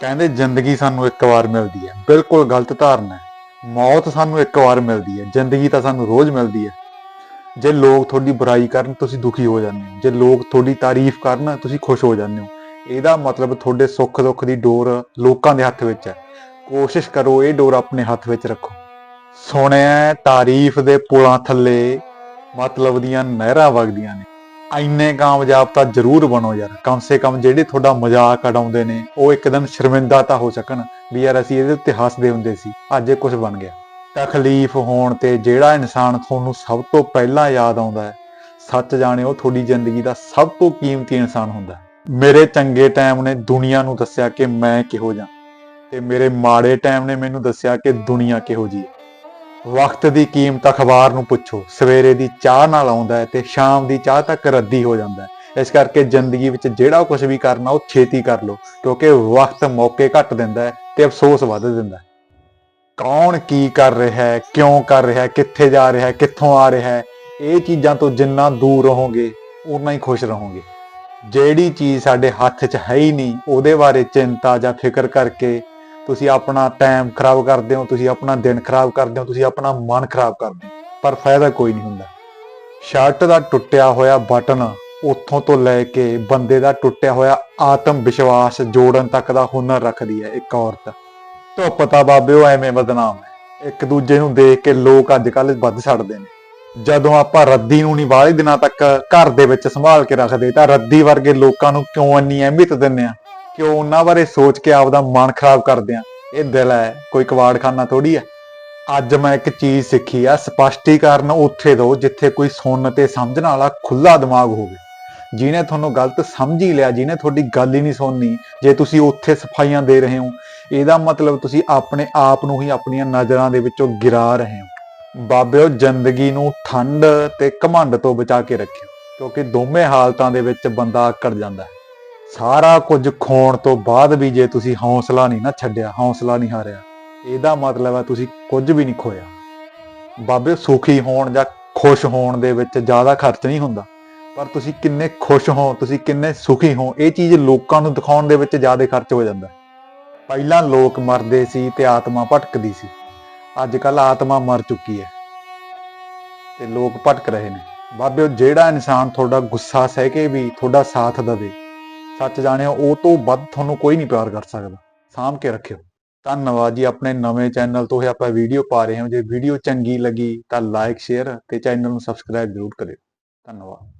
ਕਹਿੰਦੇ ਜ਼ਿੰਦਗੀ ਸਾਨੂੰ ਇੱਕ ਵਾਰ ਮਿਲਦੀ ਹੈ। ਬਿਲਕੁਲ ਗਲਤ ਧਾਰਨਾ ਹੈ। ਮੌਤ ਸਾਨੂੰ ਇੱਕ ਵਾਰ ਮਿਲਦੀ ਹੈ। ਜ਼ਿੰਦਗੀ ਤਾਂ ਸਾਨੂੰ ਰੋਜ਼ ਮਿਲਦੀ ਹੈ। ਜੇ ਲੋਕ ਤੁਹਾਡੀ ਬੁਰਾਈ ਕਰਨ, ਤੁਸੀਂ ਦੁਖੀ ਹੋ ਜਾਂਦੇ ਹੋ। ਜੇ ਲੋਕ ਤੁਹਾਡੀ ਤਾਰੀਫ ਕਰਨ, ਤੁਸੀਂ ਖੁਸ਼ ਹੋ ਜਾਂਦੇ ਹੋ। ਇਹਦਾ ਮਤਲਬ ਤੁਹਾਡੇ ਸੁੱਖ ਦੁੱਖ ਦੀ ਡੋਰ ਲੋਕਾਂ ਦੇ ਹੱਥ ਵਿੱਚ ਹੈ। ਕੋਸ਼ਿਸ਼ ਕਰੋ ਇਹ ਡੋਰ ਆਪਣੇ ਹੱਥ ਵਿੱਚ ਰੱਖੋ। ਸੁਣਿਆ ਤਾਰੀਫ ਦੇ ਪੁਲਾਂ ਥੱਲੇ ਮਤਲਬ ਦੀਆਂ ਨਹਿਰਾਂ ਵਗਦੀਆਂ ਨੇ। ਐਨੇ ਕਾਮਯਾਬ ਤਾਂ ਜ਼ਰੂਰ ਬਣੋ ਯਾਰ। ਕਮ ਸੇ ਕਮ ਜਿਹੜੇ ਤੁਹਾਡਾ ਮਜ਼ਾਕ ਉਡਾਉਂਦੇ ਨੇ, ਉਹ ਇੱਕ ਦਿਨ ਸ਼ਰਮਿੰਦਾ ਤਾਂ ਹੋ ਸਕਣ ਵੀ ਯਾਰ ਅਸੀਂ ਇਹਦੇ ਉੱਤੇ ਹੱਸਦੇ ਹੁੰਦੇ ਸੀ, ਅੱਜ ਇਹ ਕੁਝ ਬਣ ਗਿਆ। ਤਕਲੀਫ ਹੋਣ ਤੇ ਜਿਹੜਾ ਇਨਸਾਨ ਤੁਹਾਨੂੰ ਸਭ ਤੋਂ ਪਹਿਲਾਂ ਯਾਦ ਆਉਂਦਾ ਹੈ, ਸੱਚ ਜਾਣੇ ਉਹ ਤੁਹਾਡੀ ਜ਼ਿੰਦਗੀ ਦਾ ਸਭ ਤੋਂ ਕੀਮਤੀ ਇਨਸਾਨ ਹੁੰਦਾ ਹੈ। ਮੇਰੇ ਚੰਗੇ ਟਾਈਮ ਨੇ ਦੁਨੀਆ ਨੂੰ ਦੱਸਿਆ ਕਿ ਮੈਂ ਕਿਹੋ ਜਿਹਾ, ਤੇ ਮੇਰੇ ਮਾੜੇ ਟਾਈਮ ਨੇ ਮੈਨੂੰ ਦੱਸਿਆ ਕਿ ਦੁਨੀਆ ਕਿਹੋ ਜੀ ਹੈ। ਵਕਤ ਦੀ ਕੀਮਤ ਅਖਬਾਰ ਨੂੰ ਪੁੱਛੋ, ਸਵੇਰੇ ਦੀ ਚਾਹ ਨਾਲ ਆਉਂਦਾ ਹੈ ਤੇ ਸ਼ਾਮ ਦੀ ਚਾਹ ਤੱਕ ਰੱਦੀ ਹੋ ਜਾਂਦਾ ਹੈ। ਇਸ ਕਰਕੇ ਜ਼ਿੰਦਗੀ ਵਿੱਚ ਜਿਹੜਾ ਕੁਝ ਵੀ ਕਰਨਾ, ਉਹ ਛੇਤੀ ਕਰ ਲਓ, ਕਿਉਂਕਿ ਵਕਤ ਮੌਕੇ ਘੱਟ ਦਿੰਦਾ ਹੈ ਤੇ ਅਫਸੋਸ ਵੱਧ ਦਿੰਦਾ ਹੈ। ਕੌਣ ਕੀ ਕਰ ਰਿਹਾ ਹੈ, ਕਿਉਂ ਕਰ ਰਿਹਾ ਹੈ, ਕਿੱਥੇ ਜਾ ਰਿਹਾ ਹੈ, ਕਿੱਥੋਂ ਆ ਰਿਹਾ ਹੈ, ਇਹ ਚੀਜ਼ਾਂ ਤੋਂ ਜਿੰਨਾ ਦੂਰ ਰਹੋਗੇ ਉਨਾ ਹੀ ਖੁਸ਼ ਰਹੋਗੇ। ਜਿਹੜੀ ਚੀਜ਼ ਸਾਡੇ ਹੱਥ 'ਚ ਹੈ ਹੀ ਨਹੀਂ, ਉਹਦੇ ਬਾਰੇ ਚਿੰਤਾ ਜਾਂ ਫਿਕਰ ਕਰਕੇ ਤੁਸੀਂ ਆਪਣਾ ਟਾਈਮ ਖਰਾਬ ਕਰਦੇ ਹੋ, ਤੁਸੀਂ ਆਪਣਾ ਦਿਨ ਖਰਾਬ ਕਰਦੇ ਹੋ, ਤੁਸੀਂ ਆਪਣਾ ਮਨ ਖਰਾਬ ਕਰਦੇ ਹੋ, ਪਰ ਫਾਇਦਾ ਕੋਈ ਨਹੀਂ ਹੁੰਦਾ। ਸ਼ਰਟ ਦਾ ਟੁੱਟਿਆ ਹੋਇਆ ਬਟਨ ਉੱਥੋਂ ਤੋਂ ਲੈ ਕੇ ਬੰਦੇ ਦਾ ਟੁੱਟਿਆ ਹੋਇਆ ਆਤਮ ਵਿਸ਼ਵਾਸ ਜੋੜਨ ਤੱਕ ਦਾ ਹੁਨਰ ਰੱਖਦੀ ਹੈ ਇੱਕ ਔਰਤ। ਧੁੱਪ ਤਾਂ ਬਾਬਿਓ ਐਵੇਂ ਬਦਨਾਮ ਹੈ। ਇੱਕ ਦੂਜੇ ਨੂੰ ਦੇਖ ਕੇ ਲੋਕ ਅੱਜ ਕੱਲ੍ਹ ਵੱਧ ਛੱਡਦੇ ਨੇ। ਜਦੋਂ ਆਪਾਂ ਰੱਦੀ ਨੂੰ ਨਹੀਂ ਬਾਹਲੇ ਦਿਨਾਂ ਤੱਕ ਘਰ ਦੇ ਵਿੱਚ ਸੰਭਾਲ ਕੇ ਰੱਖਦੇ, ਤਾਂ ਰੱਦੀ ਵਰਗੇ ਲੋਕਾਂ ਨੂੰ ਕਿਉਂ ਇੰਨੀ ਅਹਿਮੀਅਤ ਦਿੰਦੇ ਆ ਕਿਉਂ ਉਹਨਾਂ ਬਾਰੇ ਸੋਚ ਕੇ ਆਪਦਾ ਮਨ ਖਰਾਬ ਕਰਦੇ ਆ। ਇਹ ਦਿਲ ਹੈ, ਕੋਈ ਕਵਾੜਖਾਨਾ ਥੋੜੀ ਹੈ। ਅੱਜ ਮੈਂ ਇੱਕ ਚੀਜ਼ ਸਿੱਖੀ ਆ, ਸਪਸ਼ਟੀਕਰਨ ਉੱਥੇ ਦਿਓ ਜਿੱਥੇ ਕੋਈ ਸੁਣਨ ਤੇ ਸਮਝਣ ਵਾਲਾ ਖੁੱਲਾ ਦਿਮਾਗ ਹੋਵੇ। ਜਿਹਨੇ ਤੁਹਾਨੂੰ ਗਲਤ ਸਮਝ ਹੀ ਲਿਆ, ਜਿਹਨੇ ਤੁਹਾਡੀ ਗੱਲ ਹੀ ਨਹੀਂ ਸੁਣਨੀ, ਜੇ ਤੁਸੀਂ ਉੱਥੇ ਸਫਾਈਆਂ ਦੇ ਰਹੇ ਹੋ, ਇਹਦਾ ਮਤਲਬ ਤੁਸੀਂ ਆਪਣੇ ਆਪ ਨੂੰ ਹੀ ਆਪਣੀਆਂ ਨਜ਼ਰਾਂ ਦੇ ਵਿੱਚੋਂ ਗਿਰਾ ਰਹੇ ਹੋ। ਬਾਬਿਓ, ਜ਼ਿੰਦਗੀ ਨੂੰ ਠੰਡ ਤੇ ਘਮੰਡ ਤੋਂ ਬਚਾ ਕੇ ਰੱਖਿਓ, ਕਿਉਂਕਿ ਦੋਵੇਂ ਹਾਲਤਾਂ ਦੇ ਵਿੱਚ ਬੰਦਾ ਆਕੜ ਜਾਂਦਾ ਹੈ। ਸਾਰਾ ਕੁਝ ਖੋਣ ਤੋਂ ਬਾਅਦ ਵੀ ਜੇ ਤੁਸੀਂ ਹੌਸਲਾ ਨਹੀਂ ਨਾ ਛੱਡਿਆ, ਹੌਸਲਾ ਨਹੀਂ ਹਾਰਿਆ, ਇਹਦਾ ਮਤਲਬ ਹੈ ਤੁਸੀਂ ਕੁਝ ਵੀ ਨਹੀਂ ਖੋਇਆ। ਬਾਬੇ ਸੁਖੀ ਹੋਣ ਜਾਂ ਖੁਸ਼ ਹੋਣ ਦੇ ਵਿੱਚ ਜ਼ਿਆਦਾ ਖਰਚ ਨਹੀਂ ਹੁੰਦਾ, ਪਰ ਤੁਸੀਂ ਕਿੰਨੇ ਖੁਸ਼ ਹੋ, ਤੁਸੀਂ ਕਿੰਨੇ ਸੁਖੀ ਹੋ, ਇਹ ਚੀਜ਼ ਲੋਕਾਂ ਨੂੰ ਦਿਖਾਉਣ ਦੇ ਵਿੱਚ ਜ਼ਿਆਦਾ ਖਰਚ ਹੋ ਜਾਂਦਾ ਪਹਿਲਾਂ ਲੋਕ ਮਰਦੇ ਸੀ ਤੇ ਆਤਮਾ ਭਟਕਦੀ ਸੀ ਅੱਜ ਕੱਲ ਆਤਮਾ ਮਰ ਚੁੱਕੀ ਹੈ ਤੇ ਲੋਕ ਭਟਕ ਰਹੇ ਨੇ। ਬਾਬੇ ਜਿਹੜਾ ਇਨਸਾਨ ਤੁਹਾਡਾ ਗੁੱਸਾ ਸਹਿ ਕੇ ਵੀ ਤੁਹਾਡਾ ਸਾਥ ਦੇਵੇ ਸੱਚ ਜਾਣਿਓ, ਉਹ ਤੋਂ ਵੱਧ ਤੁਹਾਨੂੰ ਕੋਈ ਨਹੀਂ ਪਿਆਰ ਕਰ ਸਕਦਾ। ਸਾਂਭ ਕੇ ਰੱਖਿਓ। ਧੰਨਵਾਦ ਜੀ ਆਪਣੇ ਨਵੇਂ ਚੈਨਲ ਤੋਂ। ਇਹ ਆਪਾਂ ਵੀਡੀਓ ਪਾ ਰਹੇ ਹਾਂ। ਜੇ ਵੀਡੀਓ ਚੰਗੀ ਲੱਗੀ ਤਾਂ ਲਾਈਕ ਸ਼ੇਅਰ ਤੇ ਚੈਨਲ ਨੂੰ ਸਬਸਕ੍ਰਾਈਬ ਜ਼ਰੂਰ ਕਰਿਓ। ਧੰਨਵਾਦ।